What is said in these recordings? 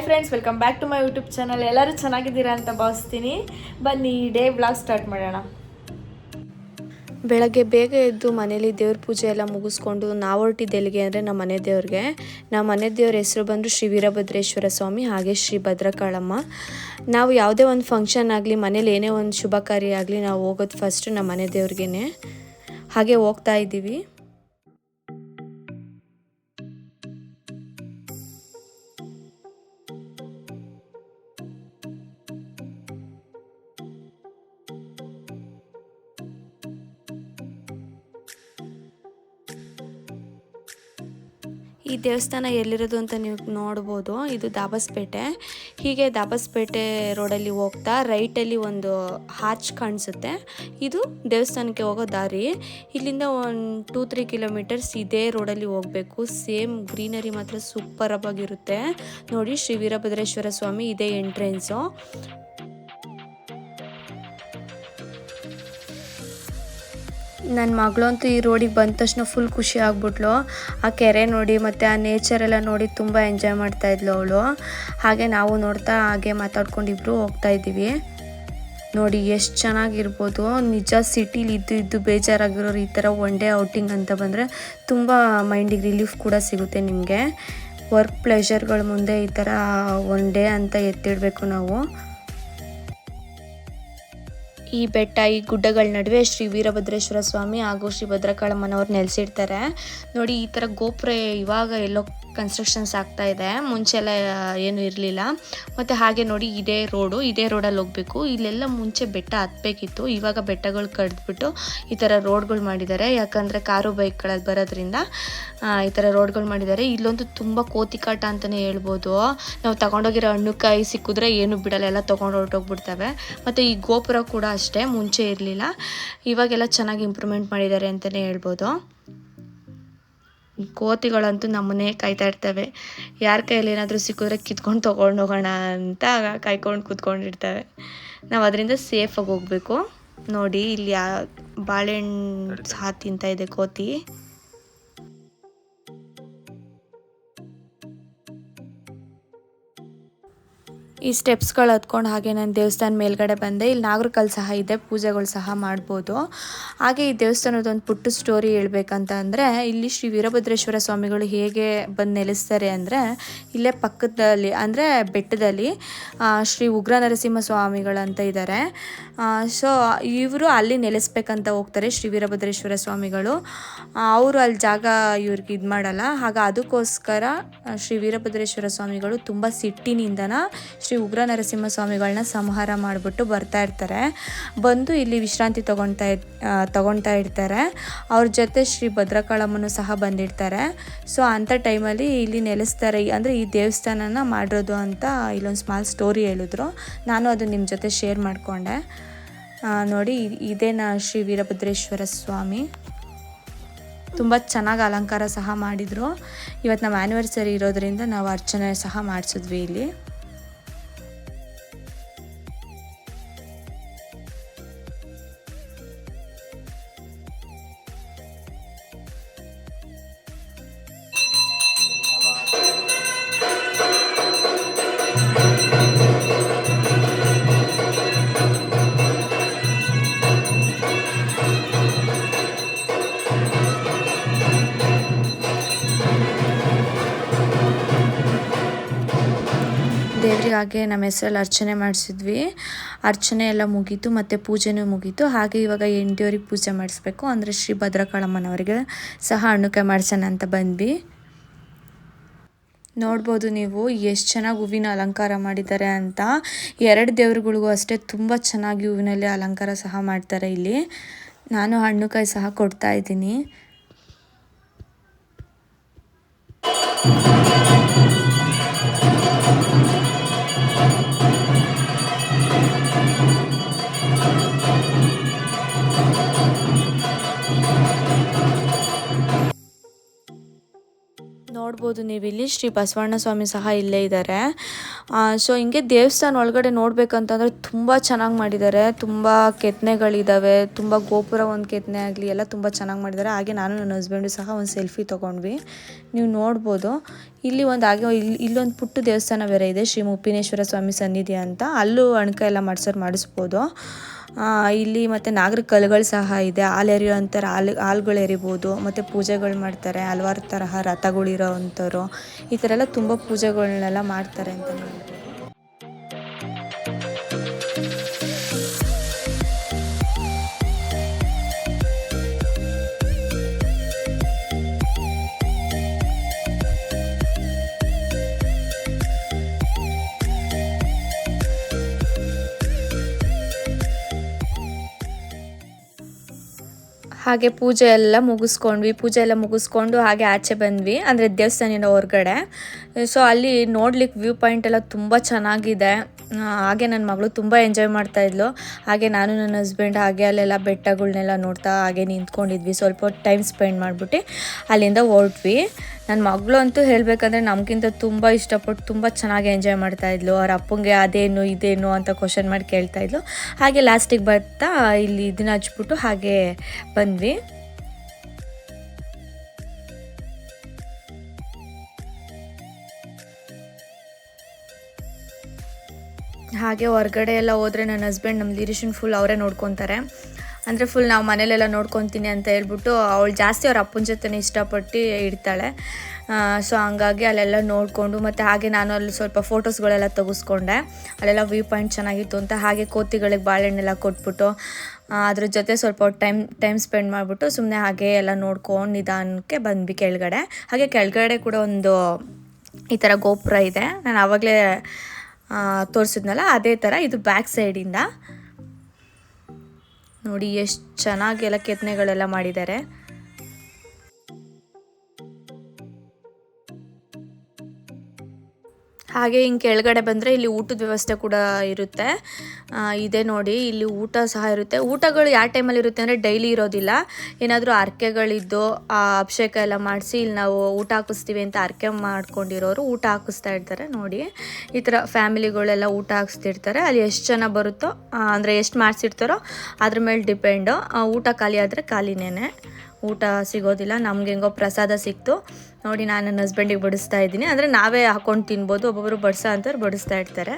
Hi friends welcome back to my YouTube channel ಎಲ್ಲರೂ ಚೆನ್ನಾಗಿದ್ದೀರಾ ಅಂತ ಭಾವಿಸ್ತೀನಿ. ಬನ್ನಿ ಡೇ ಬ್ಲಾಗ್ ಸ್ಟಾರ್ಟ್ ಮಾಡೋಣ. ಬೆಳಗ್ಗೆ ಬೇಗ ಎದ್ದು ಮನೇಲಿ ದೇವ್ರ ಪೂಜೆ ಎಲ್ಲ ಮುಗಿಸ್ಕೊಂಡು ನಾವು ಹೊರಟಿದ್ದೆಲ್ಲಿಗೆ ಅಂದರೆ ನಮ್ಮ ಮನೆ ದೇವ್ರಿಗೆ. ನಮ್ಮ ಮನೆ ದೇವ್ರ ಹೆಸರು ಬಂದು ಶ್ರೀ ವೀರಭದ್ರೇಶ್ವರ ಸ್ವಾಮಿ, ಹಾಗೆ ಶ್ರೀ ಭದ್ರಕಾಳಮ್ಮ. ನಾವು ಯಾವುದೇ ಒಂದು ಫಂಕ್ಷನ್ ಆಗಲಿ, ಮನೇಲಿ ಏನೇ ಒಂದು ಶುಭ ಕಾರ್ಯ ಆಗಲಿ, ನಾವು ಹೋಗೋದು ಫಸ್ಟ್ ನಮ್ಮ ಮನೆ ದೇವ್ರಿಗೇ ಹಾಗೆ ಹೋಗ್ತಾ ಇದ್ದೀವಿ. ಈ ದೇವಸ್ಥಾನ ಎಲ್ಲಿರೋದು ಅಂತ ನೀವು ನೋಡ್ಬೋದು. ಇದು ದಾಬಸ್ಪೇಟೆ. ಹೀಗೆ ದಾಬಸ್ಪೇಟೆ ರೋಡಲ್ಲಿ ಹೋಗ್ತಾ ರೈಟಲ್ಲಿ ಒಂದು ಹಾಚ್ ಕಾಣಿಸುತ್ತೆ. ಇದು ದೇವಸ್ಥಾನಕ್ಕೆ ಹೋಗೋ ದಾರಿ. ಇಲ್ಲಿಂದ ಒಂದು ಟೂ ತ್ರೀ ಕಿಲೋಮೀಟರ್ಸ್ ಇದೇ ರೋಡಲ್ಲಿ ಹೋಗಬೇಕು. ಸೇಮ್ ಗ್ರೀನರಿ ಮಾತ್ರ ಸೂಪರ್ ಆಗಿರುತ್ತೆ. ನೋಡಿ ಶ್ರೀ ವೀರಭದ್ರೇಶ್ವರ ಸ್ವಾಮಿ ಇದೇ ಎಂಟ್ರೆನ್ಸು ನನ್ನ ಮಗಳಂತೂ ಈ ರೋಡಿಗೆ ಬಂದ ತಕ್ಷಣ ಫುಲ್ ಖುಷಿ ಆಗ್ಬಿಟ್ಲು. ಆ ಕೆರೆ ನೋಡಿ ಮತ್ತು ಆ ನೇಚರ್ ಎಲ್ಲ ನೋಡಿ ತುಂಬ ಎಂಜಾಯ್ ಮಾಡ್ತಾ ಇದ್ಲು ಅವಳು. ಹಾಗೆ ನಾವು ನೋಡ್ತಾ ಹಾಗೆ ಮಾತಾಡ್ಕೊಂಡು ಇಬ್ಬರು ಹೋಗ್ತಾ ಇದ್ದೀವಿ. ನೋಡಿ ಎಷ್ಟು ಚೆನ್ನಾಗಿರ್ಬೋದು. ನಿಜ ಸಿಟೀಲಿ ಇದ್ದು ಇದ್ದು ಬೇಜಾರಾಗಿರೋರು ಈ ಥರ ಒನ್ ಡೇ ಔಟಿಂಗ್ ಅಂತ ಬಂದರೆ ತುಂಬ ಮೈಂಡಿಗೆ ರಿಲೀಫ್ ಕೂಡ ಸಿಗುತ್ತೆ ನಿಮಗೆ. ವರ್ಕ್ ಪ್ಲೆಷರ್ಗಳ ಮುಂದೆ ಈ ಥರ ಒನ್ ಡೇ ಅಂತ ಎತ್ತಿಡಬೇಕು ನಾವು. ಈ ಬೆಟ್ಟ, ಈ ಗುಡ್ಡಗಳ ನಡುವೆ ಶ್ರೀ ವೀರಭದ್ರೇಶ್ವರ ಸ್ವಾಮಿ ಹಾಗೂ ಶ್ರೀ ಭದ್ರಕಾಳಮ್ಮನವ್ರು ನೆಲೆಸಿರ್ತಾರೆ. ನೋಡಿ, ಈ ಥರ ಗೋಪುರ ಇವಾಗ ಎಲ್ಲೋ ಕನ್ಸ್ಟ್ರಕ್ಷನ್ಸ್ ಆಗ್ತಾ ಇದೆ. ಮುಂಚೆ ಏನು ಇರಲಿಲ್ಲ. ಮತ್ತು ಹಾಗೆ ನೋಡಿ ಇದೇ ರೋಡು ಇದೇ ರೋಡಲ್ಲಿ ಹೋಗಬೇಕು. ಇಲ್ಲೆಲ್ಲ ಮುಂಚೆ ಬೆಟ್ಟ ಹತ್ತಬೇಕಿತ್ತು ಇವಾಗ ಬೆಟ್ಟಗಳು ಕಡ್ದ್ಬಿಟ್ಟು ಈ ಥರ ರೋಡ್ಗಳು ಮಾಡಿದ್ದಾರೆ. ಯಾಕಂದರೆ ಕಾರು ಬೈಕ್ಗಳಲ್ಲಿ ಬರೋದ್ರಿಂದ ಈ ಥರ ರೋಡ್ಗಳು ಮಾಡಿದ್ದಾರೆ. ಇಲ್ಲೊಂದು ತುಂಬ ಕೋತಿಕಾಟ ಅಂತಲೇ ಹೇಳ್ಬೋದು. ನಾವು ತಗೊಂಡೋಗಿರೋ ಹಣ್ಣುಕಾಯಿ ಸಿಕ್ಕಿದ್ರೆ ಏನು ಬಿಡಲ್ಲ. ಎಲ್ಲ ತೊಗೊಂಡು ಹೊರಟೋಗ್ಬಿಡ್ತವೆ. ಮತ್ತು ಈ ಗೋಪುರ ಕೂಡ ಅಷ್ಟೇ, ಮುಂಚೆ ಇರಲಿಲ್ಲ. ಇವಾಗೆಲ್ಲ ಚೆನ್ನಾಗಿ ಇಂಪ್ರೂವ್ಮೆಂಟ್ ಮಾಡಿದ್ದಾರೆ ಅಂತಲೇ ಹೇಳ್ಬೋದು. ಕೋತಿಗಳಂತೂ ನಮ್ಮನ್ನೇ ಕಾಯ್ತಾ ಇರ್ತವೆ. ಯಾರ ಕೈಯಲ್ಲಿ ಏನಾದರೂ ಸಿಕ್ಕಿದ್ರೆ ಕಿತ್ಕೊಂಡು ತೊಗೊಂಡು ಹೋಗೋಣ ಅಂತ ಕಾಯ್ಕೊಂಡು ಕೂತ್ಕೊಂಡಿರ್ತವೆ. ನಾವು ಅದರಿಂದ ಸೇಫಾಗಿ ಹೋಗಬೇಕು. ನೋಡಿ ಇಲ್ಲಿ ಯಾ ಬಾಳೆಹಣ್ಣು ಸಹ ತಿಂತ ಇದೆ ಕೋತಿ. ಈ ಸ್ಟೆಪ್ಸ್ಗಳು ಹತ್ಕೊಂಡು ಹಾಗೆ ನಾನು ದೇವಸ್ಥಾನ ಮೇಲ್ಗಡೆ ಬಂದೆ. ಇಲ್ಲಿ ನಾಗರಕಲ್ ಸಹ ಇದೆ, ಪೂಜೆಗಳು ಸಹ ಮಾಡ್ಬೋದು. ಹಾಗೆ ಈ ದೇವಸ್ಥಾನದ ಒಂದು ಪುಟ್ಟ ಸ್ಟೋರಿ ಹೇಳ್ಬೇಕಂತ ಅಂದರೆ, ಇಲ್ಲಿ ಶ್ರೀ ವೀರಭದ್ರೇಶ್ವರ ಸ್ವಾಮಿಗಳು ಹೇಗೆ ಬಂದು ನೆಲೆಸ್ತಾರೆ ಅಂದರೆ, ಇಲ್ಲೇ ಪಕ್ಕದಲ್ಲಿ ಅಂದರೆ ಬೆಟ್ಟದಲ್ಲಿ ಶ್ರೀ ಉಗ್ರ ನರಸಿಂಹ ಸ್ವಾಮಿಗಳಂತ ಇದ್ದಾರೆ ಸೊ ಇವರು ಅಲ್ಲಿ ನೆಲೆಸ್ಬೇಕಂತ ಹೋಗ್ತಾರೆ ಶ್ರೀ ವೀರಭದ್ರೇಶ್ವರ ಸ್ವಾಮಿಗಳು. ಅವರು ಅಲ್ಲಿ ಜಾಗ ಇವ್ರಿಗೆ ಇದು ಮಾಡಲ್ಲ. ಹಾಗೆ ಅದಕ್ಕೋಸ್ಕರ ಶ್ರೀ ವೀರಭದ್ರೇಶ್ವರ ಸ್ವಾಮಿಗಳು ತುಂಬ ಸಿಟ್ಟಿನಿಂದನ ಶ್ರೀ ಉಗ್ರ ನರಸಿಂಹ ಸ್ವಾಮಿಗಳನ್ನ ಸಂಹಾರ ಮಾಡಿಬಿಟ್ಟು ಬರ್ತಾ ಇರ್ತಾರೆ. ಬಂದು ಇಲ್ಲಿ ವಿಶ್ರಾಂತಿ ತಗೊಳ್ತಾ ತಗೊಳ್ತಾ ಇರ್ತಾರೆ. ಅವ್ರ ಜೊತೆ ಶ್ರೀ ಭದ್ರಕಾಳಮ್ಮನು ಸಹ ಬಂದಿರ್ತಾರೆ. ಸೊ ಅಂಥ ಟೈಮಲ್ಲಿ ಇಲ್ಲಿ ನೆಲೆಸ್ತಾರೆ. ಅಂದರೆ ಈ ದೇವಸ್ಥಾನನ ಮಾಡಿರೋದು ಅಂತ ಇಲ್ಲೊಂದು ಸ್ಮಾಲ್ ಸ್ಟೋರಿ ಹೇಳಿದ್ರು. ನಾನು ಅದು ನಿಮ್ಮ ಜೊತೆ ಶೇರ್ ಮಾಡಿಕೊಂಡೆ. ನೋಡಿ ಇದೇ ಇದೇನಾ ಶ್ರೀ ವೀರಭದ್ರೇಶ್ವರ ಸ್ವಾಮಿ. ತುಂಬ ಚೆನ್ನಾಗಿ ಅಲಂಕಾರ ಸಹ ಮಾಡಿದರು. ಇವತ್ತು ನಮ್ಮ ಆ್ಯನಿವರ್ಸರಿ ಇರೋದ್ರಿಂದ ನಾವು ಅರ್ಚನೆ ಸಹ ಮಾಡಿಸಿದ್ವಿ ಇಲ್ಲಿ. ಹಾಗೆ ನಮ್ಮ ಹೆಸರಲ್ಲಿ ಅರ್ಚನೆ ಮಾಡಿಸಿದ್ವಿ. ಅರ್ಚನೆ ಎಲ್ಲ ಮುಗೀತು, ಮತ್ತು ಪೂಜೆನೂ ಮುಗೀತು. ಹಾಗೆ ಇವಾಗ ಎಂಟಿಯವ್ರಿಗೆ ಪೂಜೆ ಮಾಡಿಸ್ಬೇಕು. ಅಂದರೆ ಶ್ರೀ ಭದ್ರಕಾಳಮ್ಮನವರಿಗೆ ಸಹ ಹಣ್ಣುಕಾಯಿ ಮಾಡಿಸೋಣ ಅಂತ ಬಂದ್ವಿ. ನೋಡ್ಬೋದು ನೀವು ಎಷ್ಟು ಚೆನ್ನಾಗಿ ಹೂವಿನ ಅಲಂಕಾರ ಮಾಡಿದ್ದಾರೆ ಅಂತ. ಎರಡು ದೇವ್ರುಗಳಿಗೂ ಅಷ್ಟೇ ತುಂಬ ಚೆನ್ನಾಗಿ ಹೂವಿನಲ್ಲಿ ಅಲಂಕಾರ ಸಹ ಮಾಡ್ತಾರೆ ಇಲ್ಲಿ. ನಾನು ಹಣ್ಣುಕಾಯಿ ಸಹ ಕೊಡ್ತಾ ಇದ್ದೀನಿ. ನೋಡ್ಬೋದು ನೀವು ಇಲ್ಲಿ. ಶ್ರೀ ಬಸವಣ್ಣ ಸ್ವಾಮಿ ಸಹ ಇಲ್ಲೇ ಇದ್ದಾರೆ. ಸೊ ಹಿಂಗೆ ದೇವಸ್ಥಾನ ಒಳಗಡೆ ನೋಡ್ಬೇಕಂತಂದ್ರೆ ತುಂಬ ಚೆನ್ನಾಗಿ ಮಾಡಿದ್ದಾರೆ. ತುಂಬ ಕೆತ್ತನೆಗಳಿದ್ದಾವೆ ತುಂಬ ಗೋಪುರ ಒಂದು ಕೆತ್ತನೆ ಆಗಲಿ ಎಲ್ಲ ತುಂಬ ಚೆನ್ನಾಗಿ ಮಾಡಿದ್ದಾರೆ. ಹಾಗೆ ನಾನು ನನ್ನ ಹಸ್ಬೆಂಡು ಸಹ ಒಂದು ಸೆಲ್ಫಿ ತೊಗೊಂಡ್ವಿ. ನೀವು ನೋಡ್ಬೋದು. ಇಲ್ಲಿ ಒಂದು ಹಾಗೆ, ಇಲ್ಲಿ ಇಲ್ಲೊಂದು ಪುಟ್ಟ ದೇವಸ್ಥಾನ ಬೇರೆ ಇದೆ, ಶ್ರೀ ಮುಪ್ಪಿನೇಶ್ವರ ಸ್ವಾಮಿ ಸನ್ನಿಧಿ ಅಂತ. ಅಲ್ಲೂ ಅಣ್ಕ ಎಲ್ಲ ಮಾಡ್ಸೋರು ಮಾಡಿಸ್ಬೋದು. ಇಲ್ಲಿ ಮತ್ತು ನಾಗರ ಕಲ್ಲುಗಳು ಸಹ ಇದೆ. ಹಾಲು ಎರಿಯೋ ಹಾಲು, ಹಾಲುಗಳು ಎರಿಬೋದು, ಮತ್ತು ಪೂಜೆಗಳು ಮಾಡ್ತಾರೆ, ಹಲವಾರು ತರಹ ರಥಗಳಿರೋ ಅಂಥವ್ರು. ಈ ಥರ ಎಲ್ಲ ತುಂಬ ಪೂಜೆಗಳನ್ನೆಲ್ಲ ಮಾಡ್ತಾರೆ ಅಂತ ಹೇಳ್ಬೋದು. ಹಾಗೆ ಪೂಜೆ ಎಲ್ಲ ಮುಗಿಸ್ಕೊಂಡ್ವಿ. ಪೂಜೆ ಎಲ್ಲ ಮುಗಿಸ್ಕೊಂಡು ಹಾಗೆ ಆಚೆ ಬಂದ್ವಿ. ಅಂದರೆ ದೇವಸ್ಥಾನಿನ ಹೊರಗಡೆ. ಸೊ ಅಲ್ಲಿ ನೋಡ್ಲಿಕ್ಕೆ ವ್ಯೂ ಪಾಯಿಂಟ್ ಎಲ್ಲ ತುಂಬ ಚೆನ್ನಾಗಿದೆ. ಹಾಗೆ ನನ್ನ ಮಗಳು ತುಂಬ ಎಂಜಾಯ್ ಮಾಡ್ತಾ ಇದ್ಲು. ಹಾಗೆ ನಾನು ನನ್ನ ಹಸ್ಬೆಂಡ್ ಹಾಗೆ ಅಲ್ಲೆಲ್ಲ ಬೆಟ್ಟಗಳನ್ನೆಲ್ಲ ನೋಡ್ತಾ ಹಾಗೆ ನಿಂತ್ಕೊಂಡಿದ್ವಿ. ಸ್ವಲ್ಪ ಟೈಮ್ ಸ್ಪೆಂಡ್ ಮಾಡಿಬಿಟ್ಟು ಅಲ್ಲಿಂದ ಹೊರಟ್ವಿ. ನನ್ನ ಮಗಳು ಅಂತೂ ಹೇಳಬೇಕಂದ್ರೆ ನಮಗಿಂತ ತುಂಬ ಇಷ್ಟಪಟ್ಟು ತುಂಬ ಚೆನ್ನಾಗಿ ಎಂಜಾಯ್ ಮಾಡ್ತಾ ಇದ್ಲು. ಅವ್ರ ಅಪ್ಪಂಗೆ ಅದೇನು, ಇದೇನು ಅಂತ ಕ್ವಶನ್ ಮಾಡಿ ಕೇಳ್ತಾ ಇದ್ಲು. ಹಾಗೆ ಲಾಸ್ಟಿಗೆ ಬರ್ತಾ ಇಲ್ಲಿ ಇದನ್ನ ಹಚ್ಬಿಟ್ಟು ಹಾಗೆ ಬಂದ್ವಿ. ಹಾಗೆ ಹೊರಗಡೆ ಎಲ್ಲ ಹೋದರೆ ನನ್ನ ಹಸ್ಬೆಂಡ್ ನಮ್ಮ ಲಿರಿಷನ್ ಫುಲ್ ಅವರೇ ನೋಡ್ಕೊತಾರೆ. ಅಂದರೆ ಫುಲ್ ನಾವು ಮನೇಲೆಲ್ಲ ನೋಡ್ಕೊತೀನಿ ಅಂತ ಹೇಳ್ಬಿಟ್ಟು ಅವಳು ಜಾಸ್ತಿ ಅವ್ರ ಅಪ್ಪನ ಜೊತೆ ಇಷ್ಟಪಟ್ಟು ಇಡ್ತಾಳೆ ಸೊ ಹಂಗಾಗಿ ಅಲ್ಲೆಲ್ಲ ನೋಡಿಕೊಂಡು ಮತ್ತು ಹಾಗೆ ನಾನು ಅಲ್ಲಿ ಸ್ವಲ್ಪ ಫೋಟೋಸ್ಗಳೆಲ್ಲ ತೆಗೆಸ್ಕೊಂಡೆ. ಅಲ್ಲೆಲ್ಲ ವ್ಯೂ ಪಾಯಿಂಟ್ ಚೆನ್ನಾಗಿತ್ತು ಅಂತ ಹಾಗೆ ಕೋತಿಗಳಿಗೆ ಬಾಳೆಹಣ್ಣೆಲ್ಲ ಕೊಟ್ಬಿಟ್ಟು ಅದ್ರ ಜೊತೆ ಸ್ವಲ್ಪ ಟೈಮ್ ಟೈಮ್ ಸ್ಪೆಂಡ್ ಮಾಡಿಬಿಟ್ಟು ಸುಮ್ಮನೆ ಹಾಗೆ ಎಲ್ಲ ನೋಡ್ಕೊಂಡು ನಿಧಾನಕ್ಕೆ ಬಂದ್ವಿ ಕೆಳಗಡೆ. ಹಾಗೆ ಕೆಳಗಡೆ ಕೂಡ ಒಂದು ಈ ಥರ ಗೋಪುರ ಇದೆ. ನಾನು ಆವಾಗಲೇ ತೋರಿಸಿದ್ನಲ್ಲ ಅದೇ ಥರ ಇದು ಬ್ಯಾಕ್ ಸೈಡಿಂದ ನೋಡಿ ಎಷ್ಟು ಚೆನ್ನಾಗಿ ಎಲ್ಲ ಕೆತ್ತನೆಗಳೆಲ್ಲ ಮಾಡಿದ್ದಾರೆ. ಹಾಗೆ ಹಿಂಗೆ ಕೆಳಗಡೆ ಬಂದರೆ ಇಲ್ಲಿ ಊಟದ ವ್ಯವಸ್ಥೆ ಕೂಡ ಇರುತ್ತೆ. ಇದೆ ನೋಡಿ, ಇಲ್ಲಿ ಊಟ ಸಹ ಇರುತ್ತೆ. ಊಟಗಳು ಯಾವ ಟೈಮಲ್ಲಿ ಇರುತ್ತೆ ಅಂದರೆ ಡೈಲಿ ಇರೋದಿಲ್ಲ. ಏನಾದರೂ ಅರ್ಕೆಗಳಿದ್ದು, ಆ, ಅಭಿಷೇಕ ಎಲ್ಲ ಮಾಡಿಸಿ ಇಲ್ಲಿ ನಾವು ಊಟ ಹಾಕಿಸ್ತೀವಿ ಅಂತ ಅರ್ಕೆ ಮಾಡ್ಕೊಂಡಿರೋರು ಊಟ ಹಾಕಿಸ್ತಾ ಇರ್ತಾರೆ ನೋಡಿ. ಈ ಥರ ಫ್ಯಾಮಿಲಿಗಳೆಲ್ಲ ಊಟ ಹಾಕಿಸ್ತಿರ್ತಾರೆ. ಅಲ್ಲಿ ಎಷ್ಟು ಜನ ಬರುತ್ತೋ ಅಂದರೆ ಎಷ್ಟು ಮಾಡಿಸಿರ್ತಾರೋ ಅದ್ರ ಮೇಲೆ ಡಿಪೆಂಡು. ಊಟ ಖಾಲಿ ಆದರೆ ಖಾಲಿನೇ ಊಟ ಸಿಗೋದಿಲ್ಲ. ನಮ್ಗೆ ಹೆಂಗೋ ಪ್ರಸಾದ ಸಿಕ್ತು. ನೋಡಿ ನಾನು ನನ್ನ ಹಸ್ಬೆಂಡಿಗೆ ಬಡಿಸ್ತಾ ಇದ್ದೀನಿ. ಅಂದರೆ ನಾವೇ ಹಾಕೊಂಡು ತಿನ್ಬೋದು ಒಬ್ಬೊಬ್ಬರು ಬಡಿಸೋ ಅಂಥವ್ರು ಬಡಿಸ್ತಾ ಇರ್ತಾರೆ.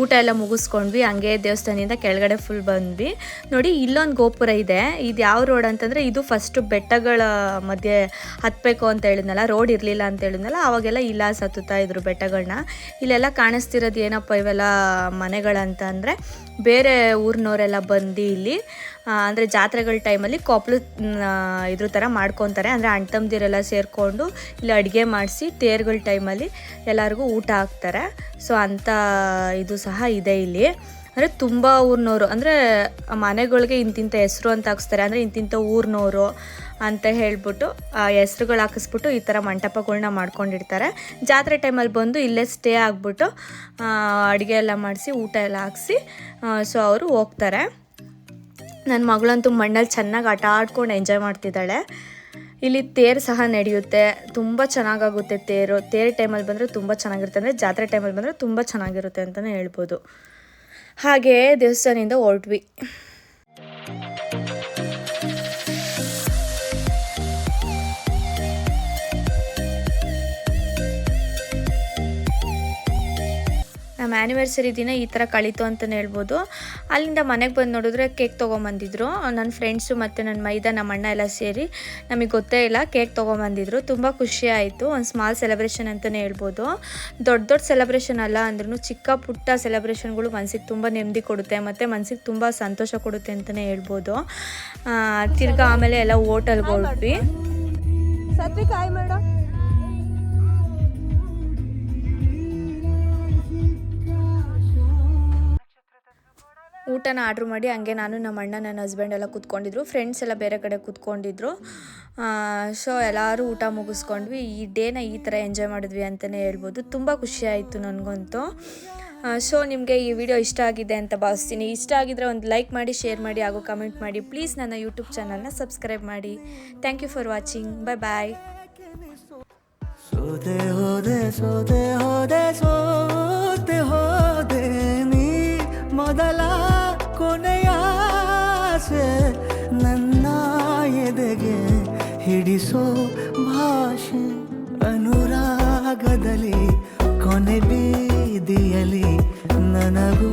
ಊಟ ಎಲ್ಲ ಮುಗಿಸ್ಕೊಂಡ್ವಿ, ಹಂಗೆ ದೇವಸ್ಥಾನದಿಂದ ಕೆಳಗಡೆ ಫುಲ್ ಬಂದ್ವಿ. ನೋಡಿ, ಇಲ್ಲೊಂದು ಗೋಪುರ ಇದೆ. ಇದು ಯಾವ ರೋಡ್ ಅಂತಂದರೆ ಇದು ಫಸ್ಟು ಬೆಟ್ಟಗಳ ಮಧ್ಯೆ ಹತ್ತಬೇಕು ಅಂತ ಹೇಳಿದ್ನಲ್ಲ ರೋಡ್ ಇರಲಿಲ್ಲ ಅಂತ ಹೇಳಿದ್ನಲ್ಲ, ಅವಾಗೆಲ್ಲ ಇಲ್ಲ ಸತ್ತುತ್ತಾ ಇದ್ರು ಬೆಟ್ಟಗಳನ್ನ ಇಲ್ಲೆಲ್ಲ ಕಾಣಿಸ್ತಿರೋದು ಏನಪ್ಪ ಇವೆಲ್ಲ ಮನೆಗಳಂತ ಅಂದರೆ ಬೇರೆ ಊರಿನವರೆಲ್ಲ ಬಂದು ಇಲ್ಲಿ ಅಂದರೆ ಜಾತ್ರೆಗಳ ಟೈಮಲ್ಲಿ ಕೊಪ್ಪಲು ಇದ್ರ ಥರ ಮಾಡ್ಕೊತಾರೆ. ಅಂದರೆ ಅಣ್ಣ ತಮ್ಮದಿರೆಲ್ಲ ಸೇರಿಕೊಂಡು ಇಲ್ಲಿ ಅಡುಗೆ ಮಾಡಿಸಿ ತೇರುಗಳ ಟೈಮಲ್ಲಿ ಎಲ್ಲರಿಗೂ ಊಟ ಹಾಕ್ತಾರೆ. ಸೊ ಅಂಥ ಇದು ಸಹ ಇದೆ ಇಲ್ಲಿ. ಅಂದರೆ ತುಂಬ ಊರಿನವರು ಅಂದರೆ ಮನೆಗಳಿಗೆ ಇಂತಿಂಥ ಹೆಸರು ಅಂತ ಹಾಕಿಸ್ತಾರೆ. ಅಂದರೆ ಇಂತಿಂಥ ಊರಿನವರು ಅಂತ ಹೇಳ್ಬಿಟ್ಟು, ಆ ಹೆಸ್ರುಗಳು ಹಾಕಿಸ್ಬಿಟ್ಟು ಈ ಥರ ಮಂಟಪಗಳನ್ನ ಮಾಡ್ಕೊಂಡಿರ್ತಾರೆ. ಜಾತ್ರೆ ಟೈಮಲ್ಲಿ ಬಂದು ಇಲ್ಲೇ ಸ್ಟೇ ಆಗಿಬಿಟ್ಟು ಅಡುಗೆ ಎಲ್ಲ ಮಾಡಿಸಿ, ಊಟ ಎಲ್ಲ ಹಾಕ್ಸಿ ಸೊ ಅವರು ಹೋಗ್ತಾರೆ. ನನ್ನ ಮಗಳಂತೂ ಮಣ್ಣಲ್ಲಿ ಚೆನ್ನಾಗಿ ಆಟ ಆಡ್ಕೊಂಡು ಎಂಜಾಯ್ ಮಾಡ್ತಿದ್ದಾಳೆ. ಇಲ್ಲಿ ತೇರು ಸಹ ನಡೆಯುತ್ತೆ. ತುಂಬ ಚೆನ್ನಾಗಾಗುತ್ತೆ ತೇರು. ತೇರು ಟೈಮಲ್ಲಿ ಬಂದರೆ ತುಂಬ ಚೆನ್ನಾಗಿರುತ್ತೆ ಅಂದರೆ ಜಾತ್ರೆ ಟೈಮಲ್ಲಿ ಬಂದರೆ ತುಂಬ ಚೆನ್ನಾಗಿರುತ್ತೆ ಅಂತಲೇ ಹೇಳ್ಬೋದು. ಹಾಗೆ ದೇವಸ್ಥಾನದಿಂದ ಹೊರಟ್ವಿ. ನಮ್ಮ ಆ್ಯನಿವರ್ಸರಿ ದಿನ ಈ ಥರ ಕಳೀತು ಅಂತಲೇ ಹೇಳ್ಬೋದು. ಅಲ್ಲಿಂದ ಮನೆಗೆ ಬಂದು ನೋಡಿದ್ರೆ ಕೇಕ್ ತೊಗೊಂಬಂದಿದ್ರು. ನನ್ನ ಫ್ರೆಂಡ್ಸು ಮತ್ತು ನನ್ನ ಮೈದ ನಮ್ಮ ಅಣ್ಣ ಎಲ್ಲ ಸೇರಿ ನಮಗೆ ಗೊತ್ತೇ ಇಲ್ಲ ಕೇಕ್ ತೊಗೊಂಬಂದಿದ್ರು. ತುಂಬ ಖುಷಿ ಆಯಿತು. ಒಂದು ಸ್ಮಾಲ್ ಸೆಲೆಬ್ರೇಷನ್ ಅಂತಲೇ ಹೇಳ್ಬೋದು. ದೊಡ್ಡ ದೊಡ್ಡ ಸೆಲೆಬ್ರೇಷನ್ ಅಲ್ಲ ಅಂದ್ರೂ ಚಿಕ್ಕ ಪುಟ್ಟ ಸೆಲೆಬ್ರೇಷನ್ಗಳು ಮನಸ್ಸಿಗೆ ತುಂಬ ನೆಮ್ಮದಿ ಕೊಡುತ್ತೆ ಮತ್ತು ಮನಸ್ಸಿಗೆ ತುಂಬ ಸಂತೋಷ ಕೊಡುತ್ತೆ ಅಂತಲೇ ಹೇಳ್ಬೋದು. ತಿರ್ಗಿ ಆಮೇಲೆ ಎಲ್ಲ ಹೋಟೆಲ್ಗೆ ಹೊರಟ್ವಿ ಸತ್ವಿಕ್ ಹಾಯ್ ಮೇಡಮ್ ಊಟನ ಆರ್ಡ್ರ್ ಮಾಡಿ ಹಂಗೆ ನಾನು ನಮ್ಮ ಅಣ್ಣ, ನನ್ನ ಹಸ್ಬೆಂಡ್ ಎಲ್ಲ ಕೂತ್ಕೊಂಡಿದ್ರು. ಫ್ರೆಂಡ್ಸ್ ಎಲ್ಲ ಬೇರೆ ಕಡೆ ಕೂತ್ಕೊಂಡಿದ್ರು. ಸೊ ಎಲ್ಲರೂ ಊಟ ಮುಗಿಸ್ಕೊಂಡ್ವಿ. ಈ ಡೇನ ಈ ಥರ ಎಂಜಾಯ್ ಮಾಡಿದ್ವಿ ಅಂತಲೇ ಹೇಳ್ಬೋದು. ತುಂಬ ಖುಷಿ ಆಯಿತು ನನಗಂತೂ. ಸೊ ನಿಮಗೆ ಈ ವಿಡಿಯೋ ಇಷ್ಟ ಆಗಿದೆ ಅಂತ ಭಾವಿಸ್ತೀನಿ. ಇಷ್ಟ ಆಗಿದ್ರೆ ಒಂದು ಲೈಕ್ ಮಾಡಿ ಶೇರ್ ಮಾಡಿ ಹಾಗೂ ಕಮೆಂಟ್ ಮಾಡಿ. ಪ್ಲೀಸ್ ನನ್ನ ಯೂಟ್ಯೂಬ್ ಚಾನಲ್ನ ಸಬ್ಸ್ಕ್ರೈಬ್ ಮಾಡಿ. Thank you for watching bye bye ಮೊದಲ ಕೊನೆಯಾಸೆ ನನ್ನ ಎದೆಗೆ ಹಿಡಿಸೋ ಭಾಷೆ. ಅನುರಾಗದಲ್ಲಿ ಕೊನೆ ಬೀದಿಯಲ್ಲಿ ನನಗೂ